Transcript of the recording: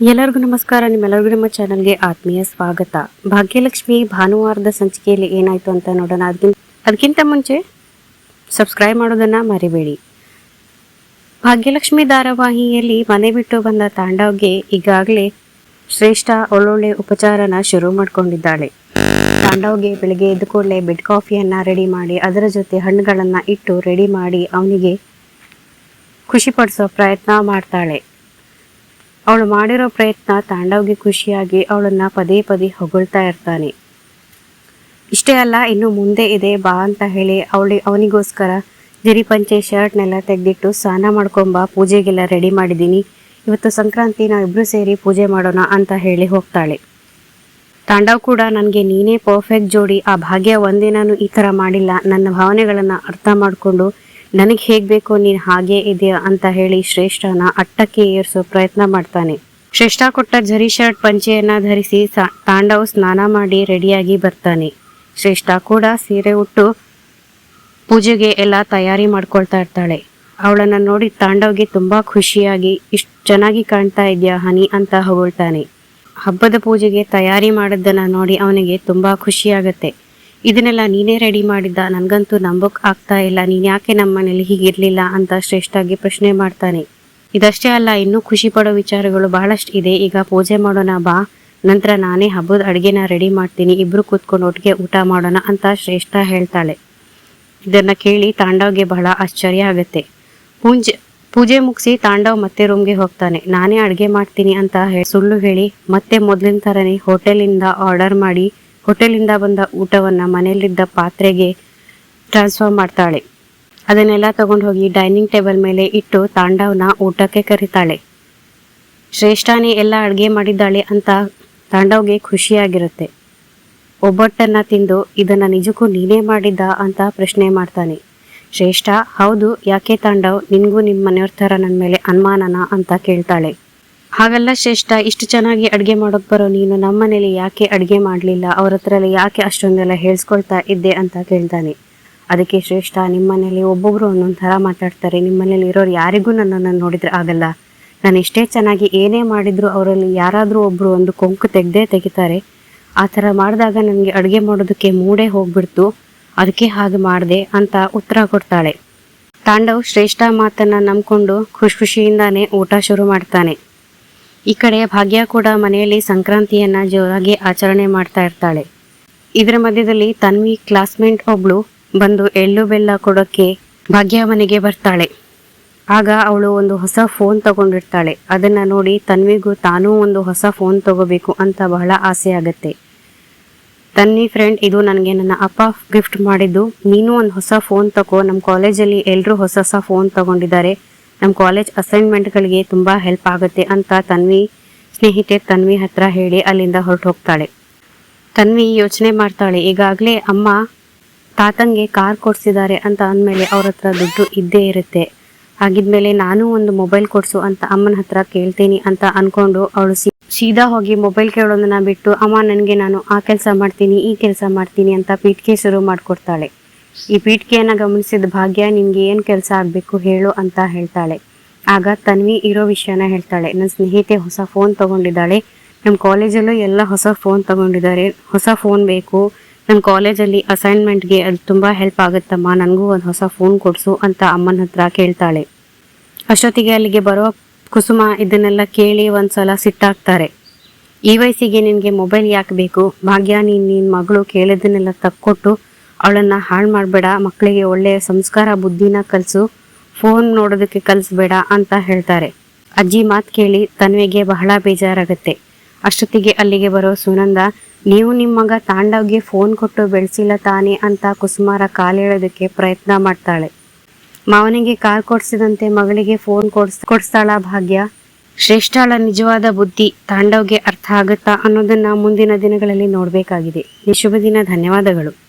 ಎಲ್ಲರಿಗೂ ನಮಸ್ಕಾರ. ನಿಮ್ಮೆಲ್ಲರಿಗೂ ನಮ್ಮ ಚಾನಲ್ಗೆ ಆತ್ಮೀಯ ಸ್ವಾಗತ. ಭಾಗ್ಯಲಕ್ಷ್ಮಿ ಭಾನುವಾರದ ಸಂಚಿಕೆಯಲ್ಲಿ ಏನಾಯ್ತು ಅಂತ ನೋಡೋಣ. ಅದಕ್ಕಿಂತ ಅದಕ್ಕಿಂತ ಮುಂಚೆ ಸಬ್ಸ್ಕ್ರೈಬ್ ಮಾಡೋದನ್ನ ಮರಿಬೇಡಿ. ಭಾಗ್ಯಲಕ್ಷ್ಮಿ ಧಾರಾವಾಹಿಯಲ್ಲಿ ಮನೆ ಬಿಟ್ಟು ಬಂದ ತಾಂಡವ್ಗೆ ಈಗಾಗಲೇ ಶ್ರೇಷ್ಠ ಒಳ್ಳೊಳ್ಳೆ ಉಪಚಾರನ ಶುರು ಮಾಡ್ಕೊಂಡಿದ್ದಾಳೆ. ತಾಂಡವ್ಗೆ ಬೆಳಗ್ಗೆ ಎದ್ದು ಕೂಡಲೇ ಬೆಡ್ ಕಾಫಿಯನ್ನು ರೆಡಿ ಮಾಡಿ, ಅದರ ಜೊತೆ ಹಣ್ಣುಗಳನ್ನು ಇಟ್ಟು ರೆಡಿ ಮಾಡಿ ಅವನಿಗೆ ಖುಷಿಪಡಿಸೋ ಪ್ರಯತ್ನ ಮಾಡ್ತಾಳೆ. ಅವಳು ಮಾಡಿರೋ ಪ್ರಯತ್ನ ತಾಂಡವ್ಗೆ ಖುಷಿಯಾಗಿ ಅವಳನ್ನು ಪದೇ ಪದೇ ಹೊಗಳ್ತಾ ಇರ್ತಾನೆ. ಇಷ್ಟೇ ಅಲ್ಲ, ಇನ್ನು ಮುಂದೆ ಇದೆ ಬಾ ಅಂತ ಹೇಳಿ ಅವಳಿ ಅವನಿಗೋಸ್ಕರ ಜರಿಪಂಚೆ ಶರ್ಟ್ನೆಲ್ಲ ತೆಗೆದಿಟ್ಟು ಸ್ನಾನ ಮಾಡ್ಕೊಂಬ, ಪೂಜೆಗೆಲ್ಲ ರೆಡಿ ಮಾಡಿದ್ದೀನಿ ಇವತ್ತು ಸಂಕ್ರಾಂತಿ ನಾವಿಬ್ಬರು ಸೇರಿ ಪೂಜೆ ಮಾಡೋಣ ಅಂತ ಹೇಳಿ ಹೋಗ್ತಾಳೆ. ತಾಂಡವ್ ಕೂಡ ನನಗೆ ನೀನೇ ಪರ್ಫೆಕ್ಟ್ ಜೋಡಿ, ಆ ಭಾಗ್ಯ ಒಂದಿನೂ ಈ ಥರ ಮಾಡಿಲ್ಲ, ನನ್ನ ಭಾವನೆಗಳನ್ನು ಅರ್ಥ ಮಾಡಿಕೊಂಡು ನನಗೆ ಹೇಗೆ ಬೇಕು ನೀನು ಹಾಗೆ ಇದೆಯಾ ಅಂತ ಹೇಳಿ ಶ್ರೇಷ್ಠನ ಅಟ್ಟಕ್ಕೆ ಏರಿಸೋ ಪ್ರಯತ್ನ ಮಾಡ್ತಾನೆ. ಶ್ರೇಷ್ಠ ಕೊಟ್ಟ ಜರಿ ಶರ್ಟ್, ಪಂಚೆಯನ್ನ ಧರಿಸಿ ತಾಂಡವ ಸ್ನಾನ ಮಾಡಿ ರೆಡಿಯಾಗಿ ಬರ್ತಾನೆ. ಶ್ರೇಷ್ಠ ಕೂಡ ಸೀರೆ ಉಟ್ಟು ಪೂಜೆಗೆ ಎಲ್ಲ ತಯಾರಿ ಮಾಡ್ಕೊಳ್ತಾ ಇರ್ತಾಳೆ. ಅವಳನ್ನ ನೋಡಿ ತಾಂಡವ್ಗೆ ತುಂಬಾ ಖುಷಿಯಾಗಿ, ಇಷ್ಟು ಚೆನ್ನಾಗಿ ಕಾಣ್ತಾ ಇದೆಯಾ ಹನಿ? ಅಂತ ಹೊಗಳ್ತಾನೆ. ಹಬ್ಬದ ಪೂಜೆಗೆ ತಯಾರಿ ಮಾಡಿದ್ದನ್ನ ನೋಡಿ ಅವನಿಗೆ ತುಂಬಾ ಖುಷಿಯಾಗತ್ತೆ. ಇದನ್ನೆಲ್ಲ ನೀನೇ ರೆಡಿ ಮಾಡಿದ್ದ? ನನಗಂತೂ ನಂಬಕ್ ಆಗ್ತಾ ಇಲ್ಲ. ನೀನ್ ಯಾಕೆ ನಮ್ಮ ಮನೇಲಿ ಹೀಗಿರ್ಲಿಲ್ಲ ಅಂತ ಶ್ರೇಷ್ಠಾಗಿ ಪ್ರಶ್ನೆ ಮಾಡ್ತಾನೆ. ಇದಷ್ಟೇ ಅಲ್ಲ, ಇನ್ನೂ ಖುಷಿ ಪಡೋ ವಿಚಾರಗಳು ಬಹಳಷ್ಟು ಇದೆ. ಈಗ ಪೂಜೆ ಮಾಡೋಣ ಬಾ. ನಂತರ ನಾನೇ ಹಬ್ಬದ ಅಡುಗೆನ ರೆಡಿ ಮಾಡ್ತೀನಿ. ಇಬ್ರು ಕೂತ್ಕೊಂಡು ಒಟ್ಟಿಗೆ ಊಟ ಮಾಡೋಣ ಅಂತ ಶ್ರೇಷ್ಠ ಹೇಳ್ತಾಳೆ. ಇದನ್ನ ಕೇಳಿ ತಾಂಡವ್ಗೆ ಬಹಳ ಆಶ್ಚರ್ಯ ಆಗುತ್ತೆ. ಪೂಜೆ ಪೂಜೆ ಮುಗಿಸಿ ತಾಂಡವ್ ಮತ್ತೆ ರೂಮ್ಗೆ ಹೋಗ್ತಾನೆ. ನಾನೇ ಅಡುಗೆ ಮಾಡ್ತೀನಿ ಅಂತ ಸುಳ್ಳು ಹೇಳಿ ಮತ್ತೆ ಮೊದಲಿನ ಥರನೇ ಹೋಟೆಲಿಂದ ಆರ್ಡರ್ ಮಾಡಿ ಹೋಟೆಲಿಂದ ಬಂದ ಊಟವನ್ನು ಮನೆಯಲ್ಲಿದ್ದ ಪಾತ್ರೆಗೆ ಟ್ರಾನ್ಸ್ಫರ್ ಮಾಡ್ತಾಳೆ. ಅದನ್ನೆಲ್ಲ ತಗೊಂಡು ಹೋಗಿ ಡೈನಿಂಗ್ ಟೇಬಲ್ ಮೇಲೆ ಇಟ್ಟು ತಾಂಡವ್ನ ಊಟಕ್ಕೆ ಕರೀತಾಳೆ. ಶ್ರೇಷ್ಠಾನೇ ಎಲ್ಲ ಅಡುಗೆ ಮಾಡಿದ್ದಾಳೆ ಅಂತ ತಾಂಡವ್ಗೆ ಖುಷಿಯಾಗಿರುತ್ತೆ. ಒಬ್ಬಟ್ಟನ್ನ ತಿಂದು ಇದನ್ನು ನಿಜಕ್ಕೂ ನೀನೇ ಮಾಡಿದ್ದ ಅಂತ ಪ್ರಶ್ನೆ ಮಾಡ್ತಾನೆ. ಶ್ರೇಷ್ಠ, ಹೌದು, ಯಾಕೆ ತಾಂಡವ್, ನಿನಗೂ ನಿಮ್ಮ ಮನೆಯವ್ರ ಥರ ನನ್ನ ಮೇಲೆ ಅನುಮಾನನ ಅಂತ ಕೇಳ್ತಾಳೆ. ಹಾಗಲ್ಲ ಶ್ರೇಷ್ಠ, ಇಷ್ಟು ಚೆನ್ನಾಗಿ ಅಡುಗೆ ಮಾಡೋಕೆ ಬರೋ ನೀನು ನಮ್ಮ ಮನೇಲಿ ಯಾಕೆ ಅಡುಗೆ ಮಾಡಲಿಲ್ಲ? ಅವ್ರ ಹತ್ರ ಯಾಕೆ ಅಷ್ಟೊಂದೆಲ್ಲ ಹೇಳ್ಸ್ಕೊಳ್ತಾ ಇದ್ದೆ ಅಂತ ಕೇಳ್ತಾನೆ. ಅದಕ್ಕೆ ಶ್ರೇಷ್ಠ ನಿಮ್ಮ ಮನೇಲಿ ಒಬ್ಬೊಬ್ರು ಒಂದೊಂದು ಥರ ಮಾತಾಡ್ತಾರೆ. ನಿಮ್ಮ ಮನೇಲಿ ಇರೋರು ಯಾರಿಗೂ ನನ್ನನ್ನು ನೋಡಿದ್ರೆ ಆಗಲ್ಲ. ನಾನು ಎಷ್ಟೇ ಚೆನ್ನಾಗಿ ಏನೇ ಮಾಡಿದರೂ ಅವರಲ್ಲಿ ಯಾರಾದರೂ ಒಬ್ಬರು ಒಂದು ಕೊಂಕು ತೆಗ್ದೇ ತೆಗಿತಾರೆ. ಆ ಥರ ಮಾಡಿದಾಗ ನನಗೆ ಅಡುಗೆ ಮಾಡೋದಕ್ಕೆ ಮೂಡೇ ಹೋಗ್ಬಿಡ್ತು. ಅದಕ್ಕೆ ಹಾಗೆ ಮಾಡಿದೆ ಅಂತ ಉತ್ತರ ಕೊಡ್ತಾಳೆ. ತಾಂಡವ್ ಶ್ರೇಷ್ಠ ಮಾತನ್ನ ನಂಬಿಕೊಂಡು ಖುಷಿ ಖುಷಿಯಿಂದಾನೇ ಊಟ ಶುರು ಮಾಡ್ತಾನೆ. ಈ ಕಡೆ ಭಾಗ್ಯ ಕೂಡ ಮನೆಯಲ್ಲಿ ಸಂಕ್ರಾಂತಿಯನ್ನ ಜೋರಾಗಿ ಆಚರಣೆ ಮಾಡ್ತಾ ಇರ್ತಾಳೆ. ಇದರ ಮಧ್ಯದಲ್ಲಿ ತನ್ವಿ ಕ್ಲಾಸ್ಮೇಟ್ ಒಬ್ಳು ಬಂದು ಎಳ್ಳು ಬೆಲ್ಲ ಕೊಡೋಕ್ಕೆ ಭಾಗ್ಯ ಮನೆಗೆ ಬರ್ತಾಳೆ. ಆಗ ಅವಳು ಒಂದು ಹೊಸ ಫೋನ್ ತಗೊಂಡಿರ್ತಾಳೆ. ಅದನ್ನ ನೋಡಿ ತನ್ವಿಗೂ ತಾನೂ ಒಂದು ಹೊಸ ಫೋನ್ ತಗೋಬೇಕು ಅಂತ ಬಹಳ ಆಸೆ ಆಗತ್ತೆ. ತನ್ವಿ ಫ್ರೆಂಡ್, ಇದು ನನಗೆ ನನ್ನ ಅಪ್ಪ ಗಿಫ್ಟ್ ಮಾಡಿದ್ದು. ನೀನು ಒಂದು ಹೊಸ ಫೋನ್ ತಗೋ ನಮ್ಮ ಕಾಲೇಜಲ್ಲಿ ಎಲ್ಲರೂ ಹೊಸ ಹೊಸ ಫೋನ್ ತಗೊಂಡಿದ್ದಾರೆ. ನಮ್ಮ ಕಾಲೇಜ್ ಅಸೈನ್ಮೆಂಟ್ಗಳಿಗೆ ತುಂಬ ಹೆಲ್ಪ್ ಆಗುತ್ತೆ ಅಂತ ತನ್ವಿ ಸ್ನೇಹಿತೆ ತನ್ವಿ ಹತ್ರ ಹೇಳಿ ಅಲ್ಲಿಂದ ಹೊರಟು ಹೋಗ್ತಾಳೆ. ತನ್ವಿ ಯೋಚನೆ ಮಾಡ್ತಾಳೆ, ಈಗಾಗಲೇ ಅಮ್ಮ ತಾತಂಗೆ ಕಾರ್ ಕೊಡ್ಸಿದ್ದಾರೆ ಅಂತ ಅಂದಮೇಲೆ ಅವ್ರ ಹತ್ರ ದುಡ್ಡು ಇದ್ದೇ ಇರುತ್ತೆ. ಆಗಿದ್ಮೇಲೆ ನಾನು ಒಂದು ಮೊಬೈಲ್ ಕೊಡ್ಸು ಅಂತ ಅಮ್ಮನ ಹತ್ರ ಕೇಳ್ತೀನಿ ಅಂತ ಅನ್ಕೊಂಡು ಅವಳು ಸೀದಾ ಹೋಗಿ ಮೊಬೈಲ್ ಕೇಳೋದನ್ನ ಬಿಟ್ಟು, ಅಮ್ಮ, ನನಗೆ ನಾನು ಆ ಕೆಲಸ ಮಾಡ್ತೀನಿ, ಈ ಕೆಲಸ ಮಾಡ್ತೀನಿ ಅಂತ ಪೀಠಿಗೆ ಶುರು ಮಾಡ್ಕೊಡ್ತಾಳೆ. ಈ ಪೀಠಿಗೆಯನ್ನ ಗಮನಿಸಿದ ಭಾಗ್ಯ, ನಿನ್ಗೆ ಏನ್ ಕೆಲಸ ಆಗ್ಬೇಕು ಹೇಳು ಅಂತ ಹೇಳ್ತಾಳೆ. ಆಗ ತನ್ವಿ ಇರೋ ವಿಷಯನ ಹೇಳ್ತಾಳೆ. ನನ್ನ ಸ್ನೇಹಿತೆ ಹೊಸ ಫೋನ್ ತಗೊಂಡಿದ್ದಾಳೆ. ನಮ್ಮ ಕಾಲೇಜಲ್ಲೂ ಎಲ್ಲ ಹೊಸ ಫೋನ್ ತಗೊಂಡಿದ್ದಾರೆ. ಹೊಸ ಫೋನ್ ಬೇಕು. ನನ್ನ ಕಾಲೇಜಲ್ಲಿ ಅಸೈನ್ಮೆಂಟ್ಗೆ ಅದು ತುಂಬ ಹೆಲ್ಪ್ ಆಗುತ್ತಮ್ಮ. ನನಗೂ ಒಂದು ಹೊಸ ಫೋನ್ ಕೊಡಿಸು ಅಂತ ಅಮ್ಮನ ಹತ್ರ ಕೇಳ್ತಾಳೆ. ಅಷ್ಟೊತ್ತಿಗೆ ಅಲ್ಲಿಗೆ ಬರೋ ಕುಸುಮ ಇದನ್ನೆಲ್ಲ ಕೇಳಿ ಒಂದ್ಸಲ ಸಿಟ್ಟಾಗ್ತಾರೆ ಈ ವಯಸ್ಸಿಗೆ ನಿನಗೆ ಮೊಬೈಲ್ ಯಾಕೆ ಬೇಕು? ಭಾಗ್ಯ, ನೀನು ನಿನ್ನ ಮಗಳು ಕೇಳಿದ್ದನ್ನೆಲ್ಲ ತಕ್ಕೊಟ್ಟು ಅವಳನ್ನ ಹಾಳು ಮಾಡಬೇಡ ಮಕ್ಕಳಿಗೆ ಒಳ್ಳೆಯ ಸಂಸ್ಕಾರ ಬುದ್ಧಿನ ಕಲಿಸು ಫೋನ್ ನೋಡೋದಕ್ಕೆ ಕಲಿಸ್ಬೇಡ ಅಂತ ಹೇಳ್ತಾರೆ. ಅಜ್ಜಿ ಮಾತು ಕೇಳಿ ತನ್ವಿಗೆ ಬಹಳ ಬೇಜಾರಾಗುತ್ತೆ. ಅಷ್ಟೊತ್ತಿಗೆ ಅಲ್ಲಿಗೆ ಬರೋ ಸುನಂದ, ನೀವು ನಿಮ್ಮ ಮಗ ತಾಂಡವ್ಗೆ ಫೋನ್ ಕೊಟ್ಟು ಬೆಳೆಸಿಲ್ಲ ತಾನೇ ಅಂತ ಕುಸುಮಾರ ಕಾಲೇಳೋದಕ್ಕೆ ಪ್ರಯತ್ನ ಮಾಡ್ತಾಳೆ. ಮಾವನಿಗೆ ಕಾರ್ ಕೊಡಿಸಿದಂತೆ ಮಗಳಿಗೆ ಫೋನ್ ಕೊಡ್ಸ್, ಕೊಡಿಸ್ತಾಳ ಭಾಗ್ಯ? ಶ್ರೇಷ್ಠಾಳ ನಿಜವಾದ ಬುದ್ಧಿ ತಾಂಡವ್ಗೆ ಅರ್ಥ ಆಗುತ್ತಾ ಅನ್ನೋದನ್ನ ಮುಂದಿನ ದಿನಗಳಲ್ಲಿ ನೋಡಬೇಕಾಗಿದೆ. ಈ ಶುಭ ದಿನ, ಧನ್ಯವಾದಗಳು.